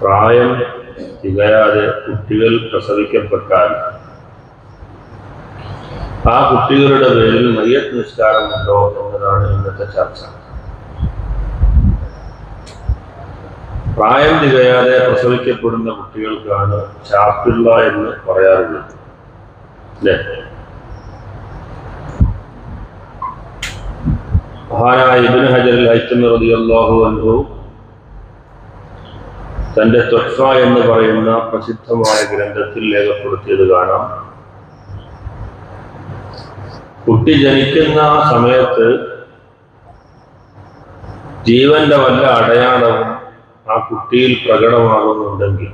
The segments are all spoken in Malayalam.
പ്രായം തികയാതെ കുട്ടികൾ പ്രസവിക്കപ്പെട്ടാൽ ആ കുട്ടികളുടെ പേരിൽ മയ്യത്ത് നിസ്കാരമുണ്ടോ എന്നതാണ് ഇന്നത്തെ ചർച്ച. പ്രായം തികയാതെ പ്രസവിക്കപ്പെടുന്ന കുട്ടികൾക്കാണ് ചാപ്പിള്ള എന്ന് പറയാറുള്ളത്. അല്ലേ മഹാനായ ഇബിൻ ഹജറിൽ ഹൈത്തമി റളിയല്ലാഹു അൻഹു തന്റെ തൊഹ്ഫ എന്ന് പറയുന്ന പ്രസിദ്ധമായ ഗ്രന്ഥത്തിൽ രേഖപ്പെടുത്തിയത് കാണാം. കുട്ടി ജനിക്കുന്ന സമയത്ത് ജീവന്റെ വല്ല അടയാളവും ആ കുട്ടിയിൽ പ്രകടമാകുന്നുണ്ടെങ്കിൽ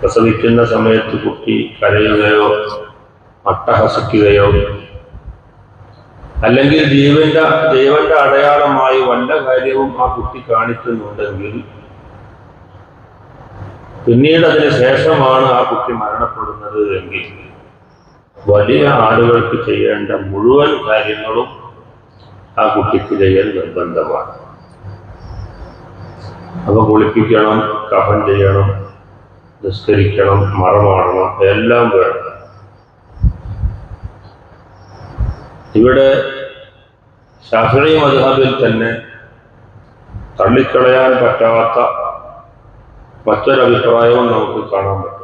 പ്രസവിക്കുന്ന സമയത്ത് കുട്ടി കരയുകയോ അട്ടഹസിക്കുകയോ അല്ലെങ്കിൽ ജീവന്റെ ജീവന്റെ അടയാളമായി വല്ല കാര്യവും ആ കുട്ടി കാണിക്കുന്നുണ്ടെങ്കിൽ പിന്നീട് അതിന് ശേഷമാണ് ആ കുട്ടി മരണപ്പെടുന്നത് എങ്കിൽ വലിയ ആളുകൾക്ക് ചെയ്യേണ്ട മുഴുവൻ കാര്യങ്ങളും ആ കുട്ടിക്ക് ചെയ്യാൻ നിർബന്ധമാണ്. അപ്പൊ കുളിപ്പിക്കണം കഫൻ ചെയ്യണം നിസ്കരിക്കണം മറമാടണം എല്ലാം വേണം. ഇവിടെ ശാസ്ത്രീയ മധുഹബിൽ തന്നെ തള്ളിക്കളയാൻ പറ്റാത്ത മറ്റൊരഭിപ്രായവും നമുക്ക് കാണാൻ പറ്റും.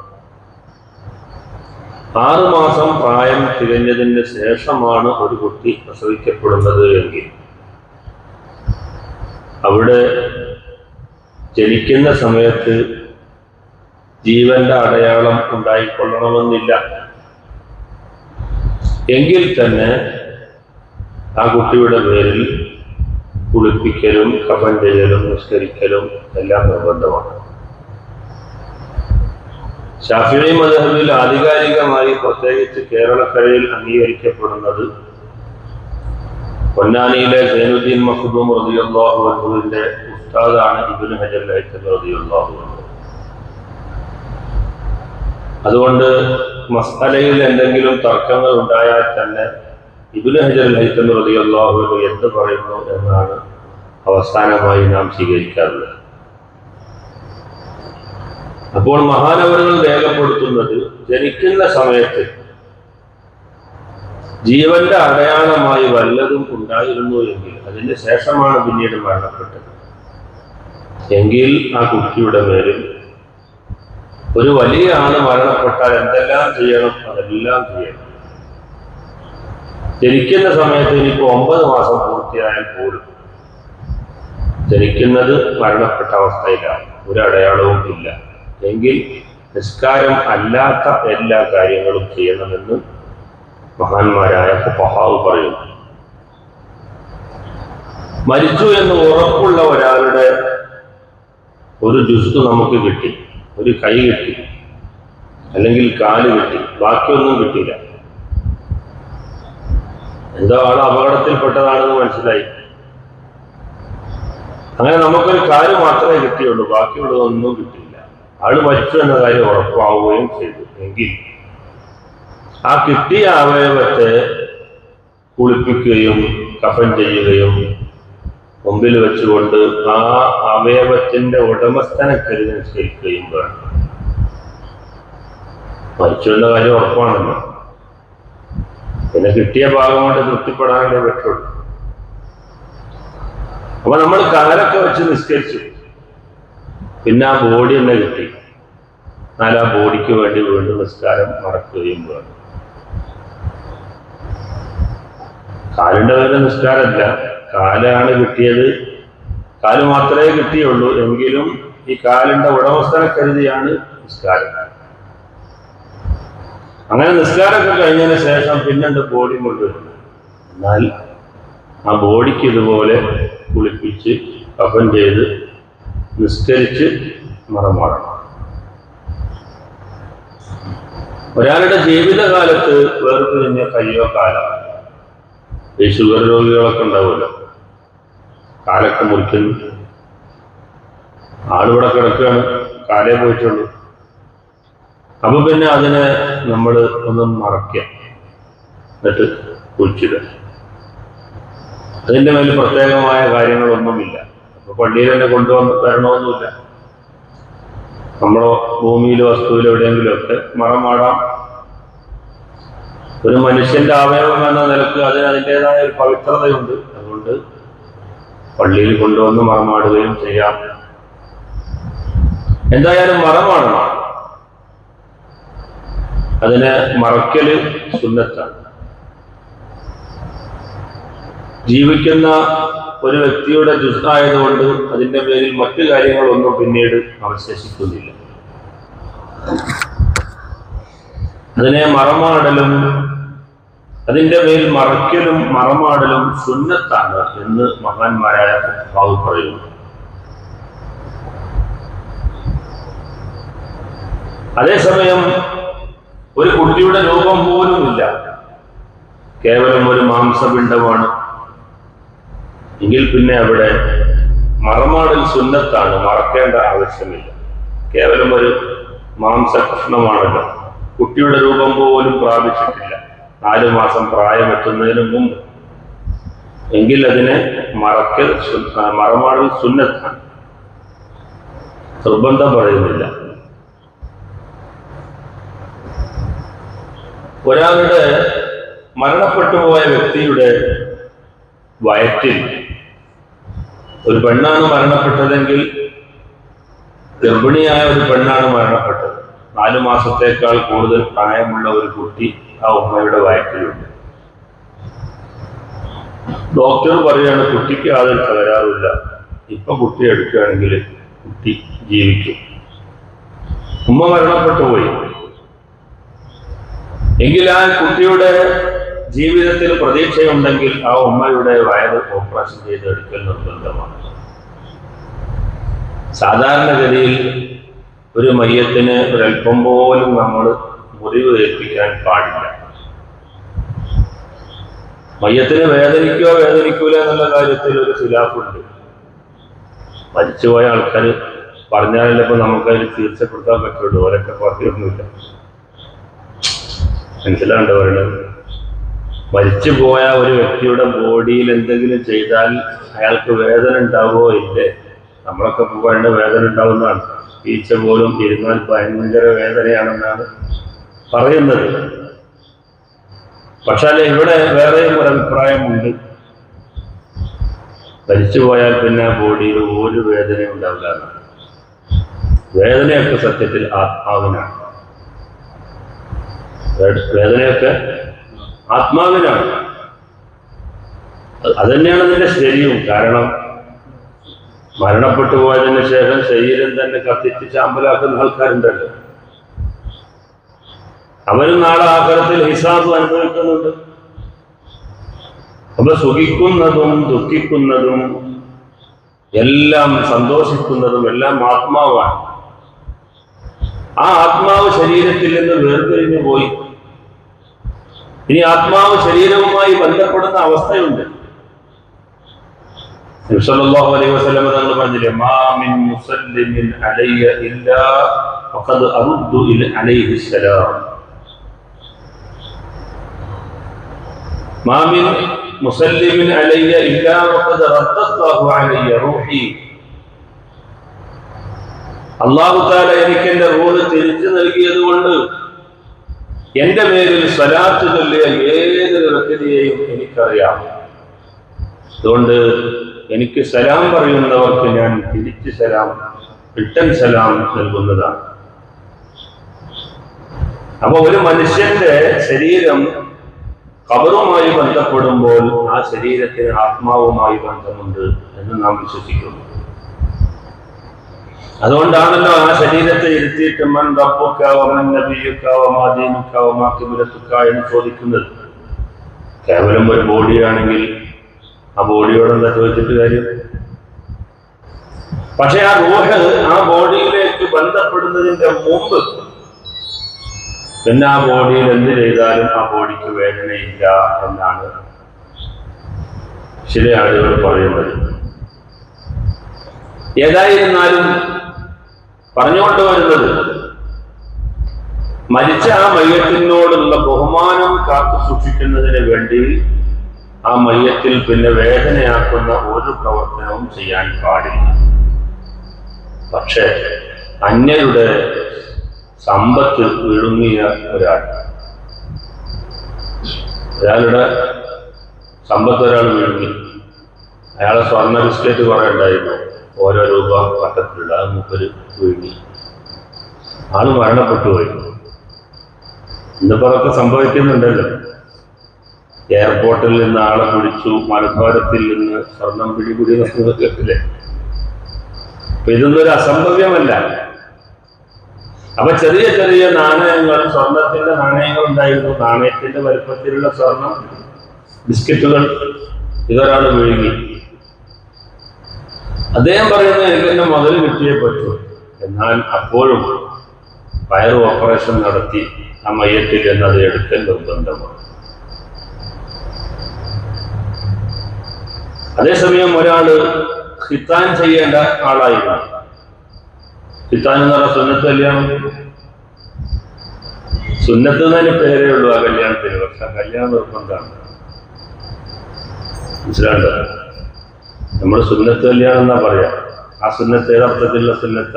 ആറുമാസം പ്രായം തികഞ്ഞതിന് ശേഷമാണ് ഒരു കുട്ടി പ്രസവിക്കപ്പെടുന്നത് എങ്കിൽ അവിടെ ജനിക്കുന്ന സമയത്ത് ജീവന്റെ അടയാളം ഉണ്ടായിക്കൊള്ളണമെന്നില്ല. എങ്കിൽ തന്നെ ആ കുട്ടിയുടെ പേരിൽ കുളിപ്പിക്കലും കഫൻ ചെയ്യലും നിസ്കരിക്കലും എല്ലാം നിർബന്ധമാണ്. ഷാഫിഴി മദഹബിൽ ആധികാരികമായി പ്രത്യേകിച്ച് കേരളക്കരയിൽ അംഗീകരിക്കപ്പെടുന്നത് പൊന്നാനിയിലെ സൈനുദ്ദീൻ മഖ്ദൂം റളിയല്ലാഹു അൻഹുവിന്റെ ഉസ്താദാണ് ഇബ്നു ഹജർ ലൈത്തൽ റളിയല്ലാഹു അൻഹു. അതുകൊണ്ട് മസ്അലയിൽ എന്തെങ്കിലും തർക്കങ്ങൾ ഉണ്ടായാൽ തന്നെ ഇബ്നു ഹജർ ലൈത്തൽ റളിയല്ലാഹു അൻഹു എന്ത് പറയുന്നു എന്നാണ് അവസാനമായി നാം സ്വീകരിക്കാറുള്ളത്. അപ്പോൾ മഹാനവറുകൾ രേഖപ്പെടുത്തുന്നത് ജനിക്കുന്ന സമയത്ത് ജീവന്റെ അടയാളമായി വല്ലതും ഉണ്ടായിരുന്നു എങ്കിൽ അതിന് ശേഷമാണ് പിന്നീട് മരണപ്പെട്ടത്. എങ്കിൽ ആ കുട്ടിയുടെ പേരിൽ ഒരു വലിയ ആൾ മരണപ്പെട്ടാൽ എന്തെല്ലാം ചെയ്യണം? അതെല്ലാം ചെയ്യണം. ജനിക്കുന്ന സമയത്ത് ഇനിയിപ്പോ ഒമ്പത് മാസം പൂർത്തിയായാൽ പോലും ജനിക്കുന്നത് മരണപ്പെട്ട അവസ്ഥയിലാണ്. ഒരു അടയാളവും ഇല്ല. എങ്കിൽ നിസ്കാരം അല്ലാത്ത എല്ലാ കാര്യങ്ങളും ചെയ്യണമെന്ന് മഹാന്മാരായ ഫഹാവ് പറയുന്നു. മരിച്ചു എന്ന് ഉറപ്പുള്ള ഒരാളുടെ ഒരു ജുസ്തു നമുക്ക് കിട്ടി ഒരു കൈ കിട്ടി അല്ലെങ്കിൽ കാൽ കിട്ടി ബാക്കിയൊന്നും കിട്ടിയില്ല. എന്തോ ആൾ അപകടത്തിൽപ്പെട്ടതാണെന്ന് മനസ്സിലായി. അങ്ങനെ നമുക്കൊരു കാൽ മാത്രമേ കിട്ടിയുള്ളൂ ബാക്കിയുള്ളതൊന്നും കിട്ടിയില്ല. ആൾ മരിച്ചു എന്ന കാര്യം ഉറപ്പാവുകയും ചെയ്തു. എങ്കിൽ ആ കിട്ടിയ അവയവത്തെ കുളിപ്പിക്കുകയും കഫൻ ചെയ്യുകയും മുമ്പിൽ വെച്ചുകൊണ്ട് ആ അവയവത്തിന്റെ ഉടമസ്ഥനെ കരുതി നിശ്ചയിക്കുകയും വേണം. മരിച്ചു എന്ന കാര്യം ഉറപ്പാണല്ലോ. പിന്നെ കിട്ടിയ ഭാഗം കൊണ്ട് തൃപ്തിപ്പെടാനേ പറ്റുള്ളൂ. അപ്പൊ നമ്മൾ കാലൊക്കെ വെച്ച് നിസ്കരിച്ചു. പിന്നെ ആ ബോഡി തന്നെ കിട്ടി. എന്നാൽ ആ ബോഡിക്ക് വേണ്ടി വീണ്ടും നിസ്കാരം നടക്കുകയും വേണം. കാലിന്റെ പേര് നിസ്കാരമല്ല. കാലാണ് കിട്ടിയത്. കാൽ മാത്രമേ കിട്ടിയുള്ളൂ. എങ്കിലും ഈ കാലിന്റെ ഉടമസ്ഥനെ കരുതിയാണ് നിസ്കാരം. അങ്ങനെ നിസ്കാരമൊക്കെ കഴിഞ്ഞതിന് ശേഷം പിന്നെണ്ട് ബോഡി കൊണ്ടുവരുന്നത് എന്നാൽ ആ ബോഡിക്ക് ഇതുപോലെ കുളിപ്പിച്ച് കഫൻ ചെയ്ത് നിസ്കരിച്ച് മറമാടണം. ഒരാളുടെ ജീവിതകാലത്ത് വേർപിരിഞ്ഞ കയ്യോ കാലം ഈ ഷുഗർ രോഗികളൊക്കെ ഉണ്ടാവുമല്ലോ. കാലൊക്കെ മുറിക്കുന്നു. ആളിവിടെ കിടക്കുകയാണ്. കാലേ പോയിട്ടുള്ളൂ. അപ്പൊ പിന്നെ അതിനെ നമ്മൾ ഒന്ന് മറക്കുക. എന്നിട്ട് കുഴിച്ചിടുക അതിന്റെ മേൽ പ്രത്യേകമായ കാര്യങ്ങളൊന്നുമില്ല. പള്ളിയിൽ തന്നെ കൊണ്ടുവന്ന് വരണമെന്നില്ല നമ്മളോ ഭൂമിയിലോ വസ്തുവിലോ എവിടെയെങ്കിലും ഒക്കെ മറമാടാം ഒരു മനുഷ്യന്റെ അവയവം എന്ന നിലയ്ക്ക് അതിന് അതിന്റെതായ ഒരു പവിത്രതയുണ്ട്. അതുകൊണ്ട് പള്ളിയിൽ കൊണ്ടുവന്ന് മറമാടുകയും ചെയ്യാം. എന്തായാലും മറമാടണം അതിന് മറക്കൽ സുന്നത്താണ്. ജീവിക്കുന്ന ഒരു വ്യക്തിയുടെ ദുഷ്ടായതുകൊണ്ട് അതിന്റെ പേരിൽ മറ്റു കാര്യങ്ങളൊന്നും പിന്നീട് അവശേഷിക്കുന്നില്ല അതിനെ മറമാടലും അതിന്റെ പേരിൽ മറയ്ക്കലും മറമാടലും സുന്നത്താണ് എന്ന് മഹാന്മാരായ ഭാവു പറയുന്നു. അതേസമയം ഒരു കുട്ടിയുടെ രൂപം പോലുമില്ല. കേവലം ഒരു മാംസപിണ്ഡമാണ്. എങ്കിൽ പിന്നെ അവിടെ മറമാടൽ സുന്നത്താണ് മറക്കേണ്ട ആവശ്യമില്ല. കേവലം ഒരു മാംസകഷ്ണമാണല്ലോ കുട്ടിയുടെ രൂപം പോലും പ്രാപിച്ചിട്ടില്ല. നാലു മാസം പ്രായമെത്തുന്നതിന് മുമ്പ്. എങ്കിൽ അതിനെ മറക്കൽ മറമാടൽ സുന്നത്താണ്. നിർബന്ധം പറയുന്നില്ല. ഒരാളുടെ മരണപ്പെട്ടുപോയ വ്യക്തിയുടെ വയറ്റിൽ ഒരു പെണ്ണാണ് മരണപ്പെട്ടതെങ്കിൽ ഗർഭിണിയായ ഒരു പെണ്ണാണ് മരണപ്പെട്ടത്. നാലു മാസത്തേക്കാൾ കൂടുതൽ പ്രായമുള്ള ഒരു കുട്ടി ആ ഉമ്മയുടെ വയറ്റിലുണ്ട്. ഡോക്ടർ പറയാണ് കുട്ടിക്ക് യാതൊരു തകരാറില്ല ഇപ്പൊ കുട്ടി എടുക്കുകയാണെങ്കിൽ കുട്ടി ജീവിക്കും. ഉമ്മ മരണപ്പെട്ടു പോയി. എങ്കിൽ ആ കുട്ടിയുടെ ജീവിതത്തിൽ പ്രതീക്ഷയുണ്ടെങ്കിൽ ആ ഉമ്മയുടെ വയറ് ഓപ്പറേഷൻ ചെയ്ത് എടുക്കൽ നിർബന്ധമാണ്. സാധാരണഗതിയിൽ ഒരു മയ്യത്തിന് ഒരൽപ്പം പോലും നമ്മൾ മുറിവ് ഏൽപ്പിക്കാൻ പാടില്ല. മയ്യത്തിന് വേദനിക്കോ വേദനിക്കൂല എന്നുള്ള കാര്യത്തിൽ ഒരു ഖിലാഫുണ്ട്. മരിച്ചുപോയ ആൾക്കാർ പറഞ്ഞാലല്ലേ ഇപ്പൊ നമുക്കതിൽ തീർച്ചപ്പെടുത്താൻ പറ്റുള്ളൂ. ഓരൊക്കെ പറഞ്ഞൊന്നുമില്ല മനസ്സിലാണ്ട് പറയുന്നത് മരിച്ചു പോയ ഒരു വ്യക്തിയുടെ ബോഡിയിൽ എന്തെങ്കിലും ചെയ്താൽ അയാൾക്ക് വേദന ഉണ്ടാവുമോ? ഇല്ലേ. നമ്മളൊക്കെ പോകേണ്ട വേദന ഉണ്ടാവുന്നതാണ്. ഈച്ച പോലും ഇരുന്നാൽ ഭയങ്കര വേദനയാണെന്നാണ് പറയുന്നത്. പക്ഷേ ഇവിടെ വേറെയും ഒരു അഭിപ്രായമുണ്ട്. മരിച്ചു പോയാൽ പിന്നെ ബോഡിയിൽ ഒരു വേദന ഉണ്ടാവില്ല വേദനയൊക്കെ സത്യത്തിൽ ആത്മാവിനാണ്. വേദനയൊക്കെ ആത്മാവിനാണ് അത് അതന്നെയാണ് അതിന്റെ ശരിയും കാരണം മരണപ്പെട്ടു പോയതിന് ശേഷം ശരീരം തന്നെ കത്തിച്ച് ചാമ്പലാക്കുന്ന ആൾക്കാരുണ്ടല്ലോ. അവരും നാളെ ആഹാരത്തിൽ ഹിസാബ് അനുഭവിക്കുന്നുണ്ട്. അപ്പൊ സുഖിക്കുന്നതും ദുഃഖിക്കുന്നതും എല്ലാം സന്തോഷിക്കുന്നതും എല്ലാം ആത്മാവാണ്. ആ ആത്മാവ് ശരീരത്തിൽ നിന്ന് വേർപിരിഞ്ഞു പോയി. ഇനി ആത്മാവ് ശരീരവുമായി ബന്ധപ്പെടുന്ന അവസ്ഥയുണ്ട്. സല്ലല്ലാഹു അലൈഹി മാ മിൻ ഇല്ലാ മാ മിൻ ഇല്ലാ അലയ്യ റൂഹി. അള്ളാഹു തആല എനിക്ക് എന്റെ റൂഹ് തിരിച്ചു നൽകിയത് കൊണ്ട് എന്റെ പേരിൽ സ്വലാത്ത് ചൊല്ലിയ ഏതൊരു വ്യക്തിയെയും എനിക്കറിയാം. അതുകൊണ്ട് എനിക്ക് സലാം പറയുന്നവർക്ക് ഞാൻ തിരിച്ച് സലാം റിട്ടൺ സലാം നൽകുന്നതാണ്. അപ്പൊ ഒരു മനുഷ്യന്റെ ശരീരം കബറുമായി ബന്ധപ്പെടുമ്പോൾ ആ ശരീരത്തിന് ആത്മാവുമായി ബന്ധമുണ്ട് എന്ന് നാം വിശ്വസിക്കുന്നു. അതുകൊണ്ടാണല്ലോ ആ ശരീരത്തെ ഇരുത്തിയിട്ട് മൻ റബ്ബുക്ക വമൻ നബിയുക്ക വമാ ദീനുക്ക എന്ന് ചോദിക്കുന്നത്. കേവലം ഒരു ബോഡിയാണെങ്കിൽ ആ ബോഡിയോടെന്താ ചോദിച്ചിട്ട് കാര്യം? പക്ഷെ ആ റൂഹ് ആ ബോഡിയിലേക്ക് ബന്ധപ്പെടുന്നതിന്റെ മുമ്പ് പിന്നെ ആ ബോഡിയിൽ എന്ത് ചെയ്താലും ആ ബോഡിക്ക് വേദനയില്ല എന്നാണ് ചില ആളുകൾ പറയുന്നത്. ഏതായിരുന്നാലും പറഞ്ഞുകൊണ്ട് വരുന്നത്. മരിച്ച ആ മയ്യത്തിനോടുള്ള ബഹുമാനം കാത്തു സൂക്ഷിക്കുന്നതിന് വേണ്ടി ആ മയ്യത്തിൽ പിന്നെ വേദനയാക്കുന്ന ഒരു പ്രവർത്തനവും ചെയ്യാൻ പാടില്ല. പക്ഷേ അന്യരുടെ സമ്പത്ത് വിഴുങ്ങിയ ഒരാൾ ഒരാളുടെ സമ്പത്ത് ഒരാൾ വിഴുങ്ങി. അയാളെ സ്വർണ ബിസ്ക്കറ്റ് കുറേ ഉണ്ടായിരുന്നു. ഓരോ രൂപ വട്ടത്തിലുള്ള അത് മൂപ്പര് വിഴുങ്ങി ആൾ മരണപ്പെട്ടു പോയി ഇന്നിപ്പോഴൊക്കെ സംഭവിക്കുന്നുണ്ടല്ലോ. എയർപോർട്ടിൽ നിന്ന് ആളെ പിടിച്ചു. മലദ്വാരത്തിൽ നിന്ന് സ്വർണം പിടികൂടി കേട്ടില്ലേ? അപ്പൊ ഇതൊന്നും ഒരു അസംഭവ്യമല്ല. അപ്പൊ ചെറിയ ചെറിയ നാണയങ്ങൾ സ്വർണത്തിന്റെ നാണയങ്ങൾ ഉണ്ടായിരുന്നു നാണയത്തിന്റെ വലുപ്പത്തിലുള്ള സ്വർണം ബിസ്ക്കറ്റുകൾ ഇതൊരാൾ വിഴുങ്ങി. അദ്ദേഹം പറയുന്നത് എനിക്ക് എന്നെ മുതൽ കിട്ടിയേ പറ്റൂ. എന്നാൽ അപ്പോഴും വയർ ഓപ്പറേഷൻ നടത്തി ആ മയ്യത്തിൽ എന്നത് എടുക്കൽ നിർബന്ധമാണ്. അതേസമയം ഒരാൾ ഹിത്താൻ ചെയ്യേണ്ട ആളായി ഹിത്താൻ എന്ന് പറഞ്ഞ സുന്നത്ത് കല്യാണം. സുന്നത്ത് തന്നെ പേരേ ഉള്ളൂ ആ കല്യാണത്തിന്. പക്ഷെ കല്യാണം നിർബന്ധമാണ്. മനസ്സിലാണ്ടോ നമ്മൾ സുന്നത്ത് കല്യാണം എന്നാ പറയാം. ആ സുന്നത്ത് ഏതർത്ഥത്തിലുള്ള സുന്നത്ത?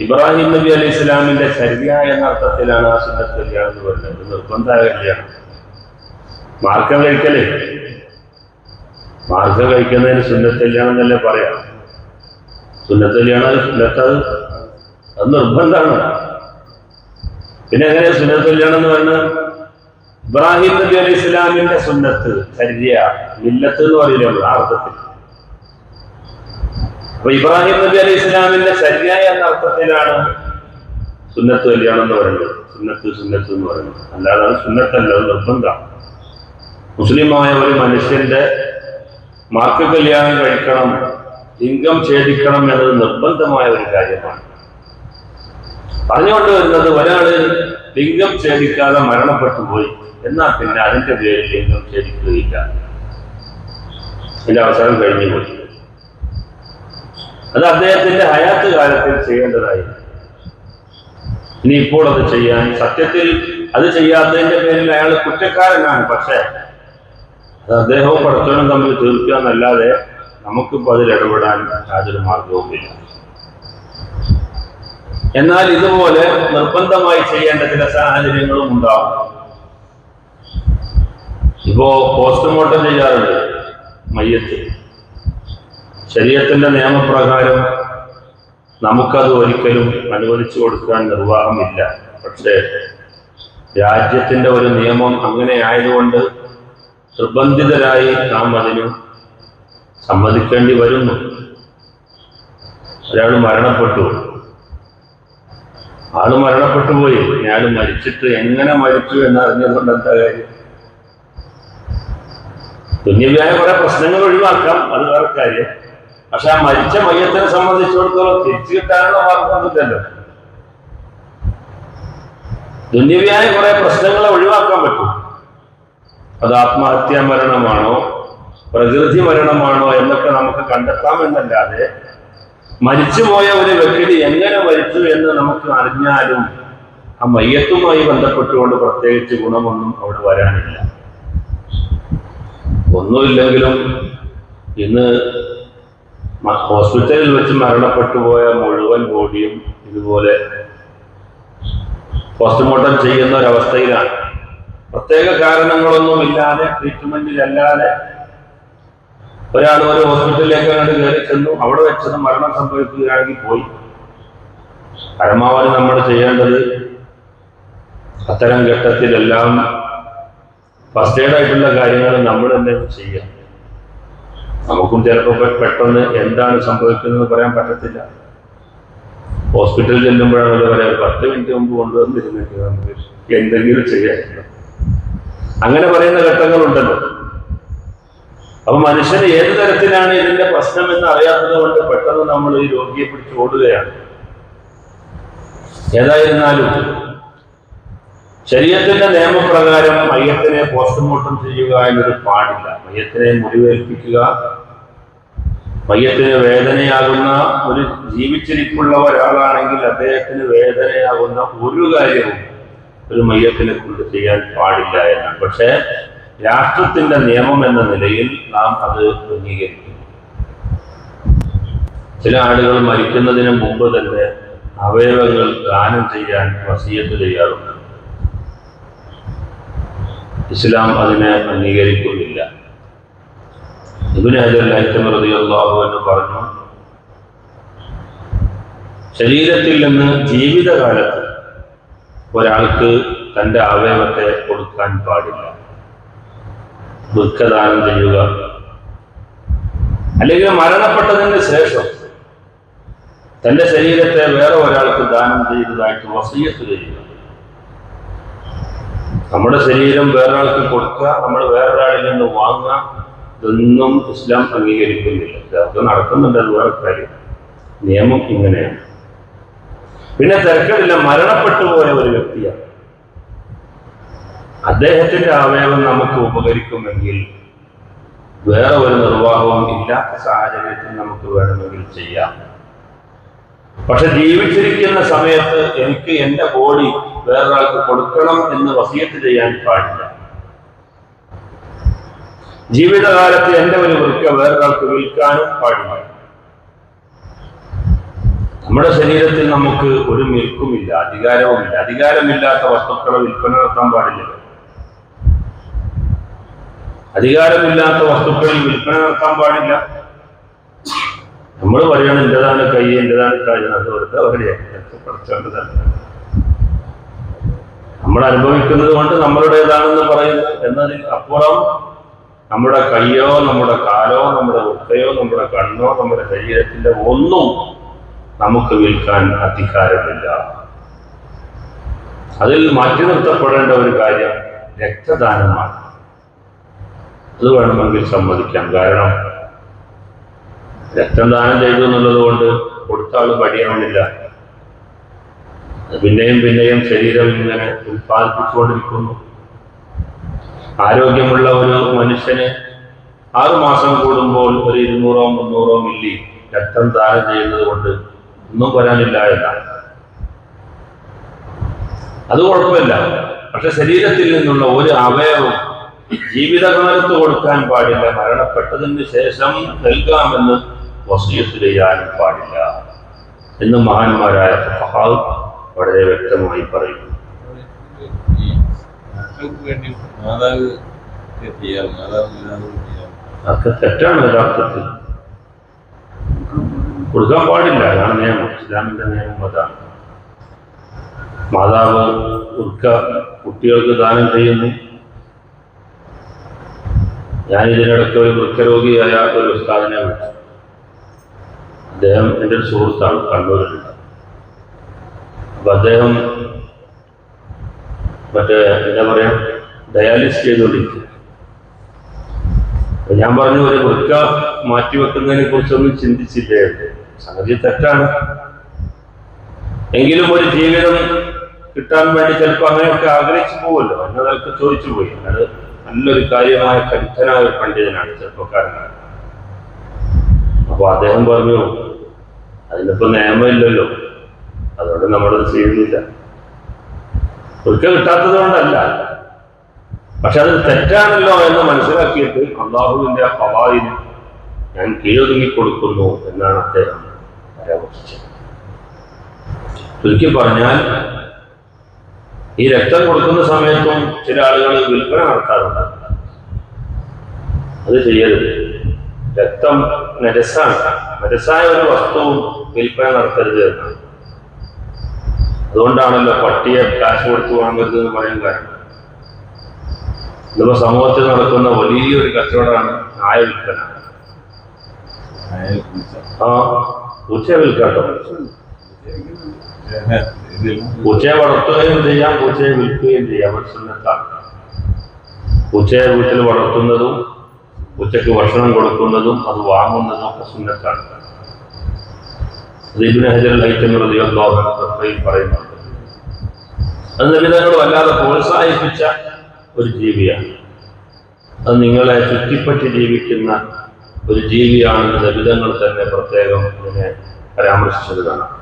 ഇബ്രാഹിം നബി അലൈഹി ഇസ്ലാമിന്റെ ശരിയ എന്ന അർത്ഥത്തിലാണ് ആ സുന്നത്ത് കല്യാണം എന്ന് പറയുന്നത് നിർബന്ധമായ കല്യാണം മാർക്കം കഴിക്കലേ. മാർക്കം കഴിക്കുന്നതിന് സുന്നത്ത് കല്യാണം എന്നല്ലേ പറയാം. സുന്നത്ത് കല്യാണം അത് സുന്നത്ത് അത്? നിർബന്ധമാണ്. പിന്നെ എങ്ങനെയാ സുന്നത്ത് കല്യാണം എന്ന് പറയുന്നത് ഇബ്രാഹിം നബി അലൈഹി ഇസ്ലാമിന്റെ സുന്നത്ത് ചര്യ മില്ലത്ത് എന്ന് പറയുന്നത് അർത്ഥത്തിൽ. അപ്പൊ ഇബ്രാഹിം നബി അലൈഹി ഇസ്ലാമിന്റെ ചര്യ എന്ന അർത്ഥത്തിലാണ് സുന്നത്ത് കല്യാണം എന്ന് പറയുന്നത്. സുന്നത്ത് സുന്നത്ത് എന്ന് പറയുന്നത്. അല്ലാതെ സുന്നത്തല്ല നിർബന്ധം. മുസ്ലിമായ ഒരു മനുഷ്യന്റെ മാർക്ക് കല്യാണം കഴിക്കണം ലിംഗം ഛേദിക്കണം എന്നത് നിർബന്ധമായ ഒരു കാര്യമാണ്. പറഞ്ഞുകൊണ്ട് വരുന്നത് ഒരാൾ ലിംഗം ഛേദിക്കാതെ മരണപ്പെട്ടു പോയി. എന്നാൽ പിന്നെ അതിന്റെ പേരിൽ ലിംഗം ഛേദിക്കുകയില്ല. എന്റെ അവസരം കഴിഞ്ഞു പോയി. അത് അദ്ദേഹത്തിന്റെ ഹയാത്ത് കാലത്തിൽ ചെയ്യേണ്ടതായി ഇനി ഇപ്പോൾ അത് ചെയ്യാൻ സത്യത്തിൽ അത് ചെയ്യാത്തതിന്റെ പേരിൽ അയാൾ കുറ്റക്കാരനാണ്. പക്ഷേ അത് അദ്ദേഹവും പഠിച്ചവനും തമ്മിൽ തീർക്കുക എന്നല്ലാതെ നമുക്കിപ്പോൾ അതിൽ ഇടപെടാൻ യാതൊരു മാർഗവുമില്ല. എന്നാൽ ഇതുപോലെ നിർബന്ധമായി ചെയ്യേണ്ട ചില സാഹചര്യങ്ങളും ഉണ്ടാവും ഇപ്പോ പോസ്റ്റ്മോർട്ടം ചെയ്യാറുണ്ട് മയ്യത്ത്. ശരീരത്തിന്റെ നിയമപ്രകാരം നമുക്കത് ഒരിക്കലും അനുവദിച്ചു കൊടുക്കാൻ നിർവാഹമില്ല. പക്ഷേ രാജ്യത്തിന്റെ ഒരു നിയമം അങ്ങനെ ആയതുകൊണ്ട് നിർബന്ധിതരായി നാം അതിന് സമ്മതിക്കേണ്ടി വരുന്നു. ഒരാൾ മരണപ്പെട്ടു. ആൾ മരണപ്പെട്ടു പോയി. ഞാൻ മരിച്ചിട്ട് എങ്ങനെ മരിച്ചു എന്ന് അറിഞ്ഞതുകൊണ്ട് എന്താ കാര്യം? തുന്യവ്യായ കുറെ പ്രശ്നങ്ങൾ ഒഴിവാക്കാം. അത് വേറെ കാര്യം. പക്ഷെ ആ മരിച്ച മയ്യത്തിനെ സംബന്ധിച്ചിടത്തോളം തിരിച്ചു കിട്ടാനുള്ള മാർഗമൊന്നുമില്ലല്ലോ ദുന്യവിയായ കുറെ പ്രശ്നങ്ങളെ ഒഴിവാക്കാൻ പറ്റും. അത് ആത്മഹത്യാ മരണമാണോ? പ്രകൃതി മരണമാണോ എന്നൊക്കെ നമുക്ക് കണ്ടെത്താമെന്നല്ലാതെ മരിച്ചുപോയ ഒരു വ്യക്തി എങ്ങനെ മരിച്ചു എന്ന് നമുക്ക് അറിഞ്ഞാലും ആ മയ്യത്തുമായി ബന്ധപ്പെട്ടുകൊണ്ട് പ്രത്യേകിച്ച് ഗുണമൊന്നും അവിടെ വരാനില്ല. ഒന്നുമില്ലെങ്കിലും ഇന്ന് ഹോസ്പിറ്റലിൽ വെച്ച് മരണപ്പെട്ടു പോയ മുഴുവൻ ബോഡിയും ഇതുപോലെ പോസ്റ്റ്മോർട്ടം ചെയ്യുന്ന ഒരവസ്ഥയിലാണ്. പ്രത്യേക കാരണങ്ങളൊന്നും ഇല്ലാതെ ട്രീറ്റ്മെന്റിലല്ലാതെ ഒരാൾ ഒരു ഹോസ്പിറ്റലിലേക്ക് അങ്ങോട്ട് കയറി ചെന്നു. അവിടെ വെച്ചത് മരണം സംഭവിക്കുകയാണെങ്കിൽ പോയി. പരമാവധി നമ്മൾ ചെയ്യേണ്ടത് അത്തരം ഘട്ടത്തിലെല്ലാം ഫസ്റ്റ് എയ്ഡ് ആയിട്ടുള്ള കാര്യങ്ങൾ നമ്മൾ തന്നെ ചെയ്യാം നമുക്കും ചിലപ്പോൾ പെട്ടെന്ന് എന്താണ് സംഭവിക്കുന്നത് പറയാൻ പറ്റത്തില്ല. ഹോസ്പിറ്റലിൽ ചെല്ലുമ്പോഴാണല്ലോ പറയാം പത്ത് മിനിറ്റ് മുമ്പ് കൊണ്ടുവന്നിരുന്നെങ്കിൽ നമുക്ക് എന്തെങ്കിലും ചെയ്യാമായിരുന്നു അങ്ങനെ പറയുന്ന ഘട്ടങ്ങളുണ്ടല്ലോ. അപ്പൊ മനുഷ്യന് ഏത് തരത്തിലാണ് ഇതിന്റെ പ്രശ്നം എന്ന് അറിയാത്തത് കൊണ്ട് പെട്ടെന്ന് നമ്മൾ ഈ രോഗിയെ പിടിച്ച് ഓടുകയാണ്. ഏതായിരുന്നാലും ശരീരത്തിന്റെ നിയമപ്രകാരം മയത്തിനെ പോസ്റ്റ്മോർട്ടം ചെയ്യുക എന്നത് പാടില്ല. മയത്തിനെ മുറിവേൽപ്പിക്കുക മയ്യത്തിന് വേദനയാകുന്ന ഒരു ജീവിച്ചിരിപ്പുള്ള ഒരാളാണെങ്കിൽ അദ്ദേഹത്തിന് വേദനയാകുന്ന ഒരു കാര്യവും ഒരു മയത്തിനെ കൊണ്ട് ചെയ്യാൻ പാടില്ല എന്നാണ്. പക്ഷേ രാഷ്ട്രത്തിന്റെ നിയമം എന്ന നിലയിൽ നാം അത് അംഗീകരിക്കും ചില ആളുകൾ മരിക്കുന്നതിന് മുമ്പ് തന്നെ അവയവങ്ങൾ ദാനം ചെയ്യാൻ വസീയത്ത് ചെയ്യാറുണ്ട് ഇസ്ലാം അതിനെ അംഗീകരിക്കുന്നില്ല. ഇബിന് ലൈറ്റമറിയാഹു എന്ന് പറഞ്ഞു ശരീരത്തിൽ നിന്ന് ജീവിതകാലത്ത് ഒരാൾക്ക് തന്റെ അവയവത്തെ കൊടുക്കാൻ പാടില്ല. ദുഃഖദാനം ചെയ്യുക. അല്ലെങ്കിൽ മരണപ്പെട്ടതിന് ശേഷം തന്റെ ശരീരത്തെ വേറെ ഒരാൾക്ക് ദാനം ചെയ്തതായിട്ട് വസീയത്ത് ചെയ്യുക. നമ്മുടെ ശരീരം വേറൊരാൾക്ക് കൊടുക്കുക നമ്മൾ വേറൊരാളിൽ നിന്ന് വാങ്ങുക ഇതൊന്നും ഇസ്ലാം അംഗീകരിക്കുന്നില്ല. അത് നടക്കുന്നുണ്ട് വേറെ കാര്യം. നിയമം ഇങ്ങനെയാണ്. പിന്നെ തിരക്കടില്ല മരണപ്പെട്ടു പോയ ഒരു വ്യക്തിയാണ്. അദ്ദേഹത്തിന്റെ അവയവം നമുക്ക് ഉപകരിക്കുമെങ്കിൽ വേറെ ഒരു നിർവാഹവും ഇല്ലാത്ത സാഹചര്യത്തിൽ നമുക്ക് വേണമെങ്കിൽ ചെയ്യാം. പക്ഷെ ജീവിച്ചിരിക്കുന്ന സമയത്ത് എനിക്ക് എന്റെ ബോഡി വേറൊരാൾക്ക് കൊടുക്കണം എന്ന് വസിയത്ത് ചെയ്യാൻ പാടില്ല. ജീവിതകാലത്ത് എന്റെ ഒരു വൃക്ക വേറൊരാൾക്ക് വിൽക്കാനും പാടില്ല. നമ്മുടെ ശരീരത്തിൽ നമുക്ക് ഒരു മിൽക്കുമില്ല അധികാരവുമില്ല. അധികാരമില്ലാത്ത വസ്തുക്കളെ വിൽപ്പന നടത്താൻ പാടില്ല അധികാരമില്ലാത്ത വസ്തുക്കൾ വിൽപ്പന നടത്താൻ പാടില്ല. നമ്മൾ പറയണം എന്റേതാണ് കൈ എന്റേതാണ് കാര്യം അത് വെറുതെ പറയുകയാണ് നമ്മൾ അനുഭവിക്കുന്നത് കൊണ്ട് നമ്മളുടേതാണെന്ന് പറയുന്നു. എന്നതിൽ അപ്പുറം നമ്മുടെ കയ്യോ നമ്മുടെ കാലോ നമ്മുടെ വൃക്കയോ നമ്മുടെ കണ്ണോ നമ്മുടെ ശരീരത്തിന്റെ ഒന്നും നമുക്ക് വിൽക്കാൻ അധികാരമില്ല. അതിൽ മാറ്റി നിർത്തപ്പെടേണ്ട ഒരു കാര്യം രക്തദാനമാണ്. അത് വേണമെങ്കിൽ സമ്മതിക്കാം. കാരണം രക്തം ദാനം ചെയ്തു എന്നുള്ളത് കൊണ്ട് കൊടുത്ത ആൾ പഠിയണമെന്നില്ല പിന്നെയും പിന്നെയും ശരീരം ഇങ്ങനെ ഉത്പാദിപ്പിച്ചുകൊണ്ടിരിക്കുന്നു ആരോഗ്യമുള്ള ഒരു മനുഷ്യന് ആറുമാസം കൂടുമ്പോൾ ഒരു ഇരുന്നൂറോ മുന്നൂറോ മില്ലി രക്തം ദാനം ചെയ്യുന്നത് കൊണ്ട് ഒന്നും വരാനില്ല എന്നാണ്. അത് കുഴപ്പമില്ല. പക്ഷെ ശരീരത്തിൽ നിന്നുള്ള ഒരു അവയവം ജീവിതകാലത്ത് കൊടുക്കാൻ പാടില്ല മരണപ്പെട്ടതിന് ശേഷം നൽകാമെന്ന് വസീയത്ത് ചെയ്യാൻ പാടില്ല എന്ന് മഹാന്മാരായ ഫഹാദ് വളരെ വ്യക്തമായി പറയുന്നു. അതൊക്കെ തെറ്റാണ് യഥാർത്ഥത്തിൽ. കൊടുക്കാൻ പാടില്ല അതാണ് നിയമം. ഇസ്ലാമിന്റെ നിയമം അതാണ്. മാതാവ് കുട്ടികൾക്ക് ദാനം ചെയ്യുന്നു. ഞാൻ ഇതിനിടയ്ക്ക് ഒരു വൃക്കരോഗിയായ ഒരു ഉസ്താദിനെ വിളിച്ചു. അദ്ദേഹം എന്റെ ഒരു സുഹൃത്താണ് കണ്ണൂരിലുണ്ട് അപ്പൊ അദ്ദേഹം മറ്റേ എന്താ പറയാ ഡയാലിസ് ചെയ്തുകൊണ്ടിരിക്കുക. ഞാൻ പറഞ്ഞു ഒരു വൃക്ക മാറ്റിവെക്കുന്നതിനെ കുറിച്ചൊന്നും ചിന്തിച്ചില്ലേ? സംഗതി തെറ്റാണ്. എങ്കിലും ഒരു ജീവിതം കിട്ടാൻ വേണ്ടി ചിലപ്പോൾ അങ്ങനെയൊക്കെ ആഗ്രഹിച്ചു പോവല്ലോ. എന്നതൊക്കെ ചോദിച്ചു പോയി. അത് നല്ലൊരു കാര്യമായ കരുത്തനായ പണ്ഡിതനാണ് ചെറുപ്പക്കാരനാണ്. അപ്പൊ അദ്ദേഹം പറഞ്ഞു അതിനിപ്പോ നിയമമില്ലല്ലോ. അതുകൊണ്ട് നമ്മളത് ചെയ്യുന്നില്ല ഒരിക്കൽ കിട്ടാത്തത് കൊണ്ടല്ല. പക്ഷെ അത് തെറ്റാണല്ലോ എന്ന് മനസ്സിലാക്കിയിട്ട് അള്ളാഹുവിന്റെ ആ പവായിന് ഞാൻ കീഴൊതുങ്ങി കൊടുക്കുന്നു എന്നാണ് അദ്ദേഹം പരാമർശിച്ചത്. ചുരുക്കി പറഞ്ഞാൽ ഈ രക്തം കൊടുക്കുന്ന സമയത്തും ചില ആളുകൾ വിൽപ്പന നടത്താറുണ്ട്. അത് ചെയ്യരുത്. രക്തം നരസാണ് നരസായ ഒരു വസ്തുവും വിൽപ്പന നടത്തരുത് എന്നാണ്. അതുകൊണ്ടാണല്ലോ പട്ടിയെ കാശ് കൊടുത്ത് വാങ്ങരുത് എന്ന് പറയാൻ കാരണം ഇതിപ്പോ സമൂഹത്തിൽ നടക്കുന്ന വലിയൊരു കച്ചവടമാണ് നായ വിൽപ്പന. ആ പൂച്ച വിൽക്കാട്ടോ. പൂച്ചയെ വളർത്തുകയും ചെയ്യാം പൂച്ചയെ വിൽക്കുകയും ചെയ്യാം. അത് സുന്നത്താണ് പൂച്ചയെ വീട്ടിൽ വളർത്തുന്നതും പൂച്ചയ്ക്ക് ഭക്ഷണം കൊടുക്കുന്നതും അത് വാങ്ങുന്നതും ഒക്കെ സുന്നത്താണ്. ദീപിന് ഹജർ ഹൈറ്റമുറയിൽ പറയുന്നുണ്ട്. അത് നബിതങ്ങൾ വല്ലാതെ പ്രോത്സാഹിപ്പിച്ച ഒരു ജീവിയാണ്. അത് നിങ്ങളെ ചുറ്റിപ്പറ്റി ജീവിക്കുന്ന ഒരു ജീവിയാണെന്ന് നബിതങ്ങൾ തന്നെ പ്രത്യേകം ഇതിനെ പരാമർശിച്ചത് കാണാം.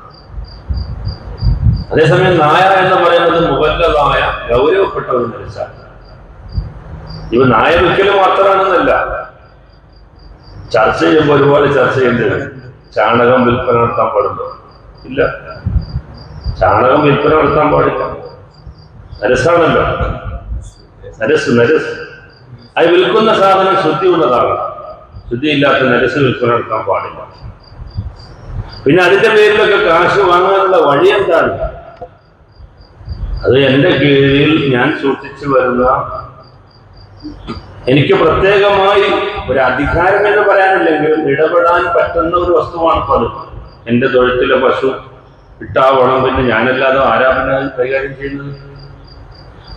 അതേസമയം നായ എന്ന് പറയുന്നത് മുഗല്ലതായ ഗൗരവപ്പെട്ട ഒരു മനുഷ്യമാണ് ഇവ നായ ഒരിക്കലും മാത്രമാണെന്നല്ല. ചർച്ച ചെയ്യുമ്പോൾ ഒരുപാട് ചർച്ച ചെയ്യേണ്ടത് ചാണകം വിൽപ്പന നടത്താൻ പാടുണ്ടോ? ഇല്ല. ചാണകം വിൽപ്പന നടത്താൻ പാടില്ല. നരസാണല്ലോ. നരസ് നരസ്. അത് വിൽക്കുന്ന സാധനം ശുദ്ധിയുള്ളതാണ് ശുദ്ധിയില്ലാത്ത നരസ് വിൽപ്പന നടത്താൻ പാടില്ല. പിന്നെ അതിന്റെ പേരിലൊക്കെ കാശ് വാങ്ങാനുള്ള വഴി എന്താണ്? അത് എന്റെ കീഴിൽ ഞാൻ സൂക്ഷിച്ചു വരുന്ന എനിക്ക് പ്രത്യേകമായി ഒരു അധികാരം എന്ന് പറയാനില്ലെങ്കിലും ഇടപെടാൻ പറ്റുന്ന ഒരു വസ്തുവാണ് പത് എന്റെ തൊഴുത്തിലെ പശു ഇട്ടാ വളം പിന്നെ ഞാനല്ലാതെ ആരാ കൈകാര്യം ചെയ്യുന്നത്?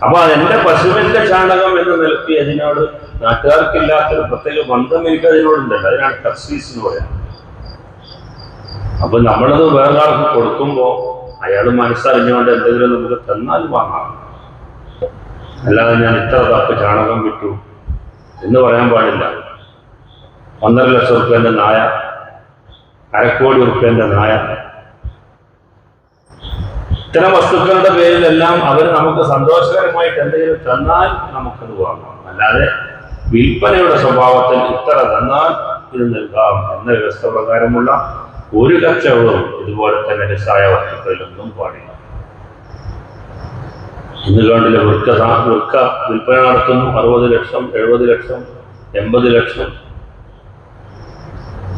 അപ്പൊ അതെന്റെ പശുവിന്റെ ചാണകം എന്ന് നിലത്തി അതിനോട് നാട്ടുകാർക്കില്ലാത്തൊരു പ്രത്യേക ബന്ധം എനിക്ക് അതിനോടുണ്ടല്ലോ. അതിനാണ് തർസീസ് എന്ന് പറയുന്നത്. അപ്പൊ നമ്മളത് വേറൊരാൾക്ക് കൊടുക്കുമ്പോ അയാൾ മനസ്സറിഞ്ഞുകൊണ്ട് എന്തെങ്കിലും നമുക്ക് തന്നാൽ വാങ്ങാം. അല്ലാതെ ഞാൻ ഇത്ര തപ്പ് ചാണകം വിട്ടു എന്ന് പറയാൻ പാടില്ല. ഒന്നര ലക്ഷം റുപ്യന്റെ നായ അരക്കോടി റുപ്യന്റെ നായ. ഇത്തരം വസ്തുക്കളുടെ പേരിലെല്ലാം അവർ നമുക്ക് സന്തോഷകരമായിട്ട് എന്തെങ്കിലും തന്നാൽ നമുക്കത് വാങ്ങാം. അല്ലാതെ വിൽപ്പനയുടെ സ്വഭാവത്തിൽ ഇത്ര തന്നാൽ ഇത് നൽകാം എന്ന വ്യവസ്ഥ പ്രകാരമുള്ള ഒരു കച്ചവടവും ഇതുപോലെ തന്നെ രസായ വസ്തുക്കളിലൊന്നും പാടില്ല. ഇന്ന് കണ്ടില്ല വൃക്ക വൃക്ക വിൽപ്പന നടത്തുന്നു. അറുപത് ലക്ഷം എഴുപത് ലക്ഷം എൺപത് ലക്ഷം.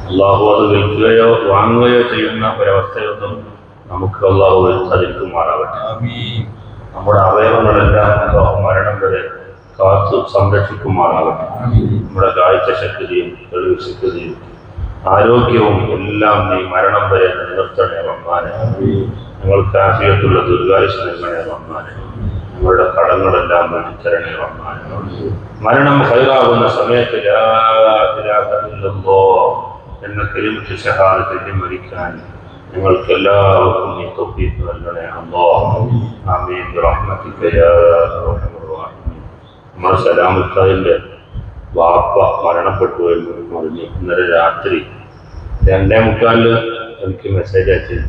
അള്ളാഹു അത് വിൽക്കുകയോ വാങ്ങുകയോ ചെയ്യുന്ന ഒരവസ്ഥയൊന്നും നമുക്ക് അള്ളാഹു വരുത്താതിരിക്കുമാറാവട്ടെ മാറാവട്ടെ നമ്മുടെ അവയവങ്ങളെല്ലാം അള്ളാഹു മരണം വരെ കാത്തു സംരക്ഷിക്കുമാറാവട്ടെ. നമ്മുടെ കാഴ്ച ശക്തിയും തെളിവ് ശക്തിയും ആരോഗ്യവും എല്ലാം നീ മരണം വരെ നിലനിർത്തണേ റഹ്മാനെ. ഞങ്ങൾക്ക് ആഫിയത്തുള്ള ദുർഗാശനങ്ങളെ നൽകണേ ഞങ്ങളുടെ കടങ്ങളെല്ലാം വേണ്ടിത്തരണേ റഹ്മാനെ. മരണം ഹൈറാകുന്ന സമയത്ത് എന്നെ കലിമത്ത് ഷഹാദത്തിൽ മരിക്കാൻ ഞങ്ങൾക്ക് എല്ലാവർക്കും നീ തൊപ്പി നൽകണേ അല്ലാഹ് ആമീൻ. ബിറഹ്മതിക യാ അർഹമർ റഹീമീൻ. നമ്മുടെ സലാമുസ്താദിന്റെ വാപ്പ മരണപ്പെട്ടു എന്ന് പറഞ്ഞു ഇന്നലെ രാത്രി രണ്ടേ മുക്കാലിൽ എനിക്ക് മെസ്സേജ് അയച്ചിരിക്കുക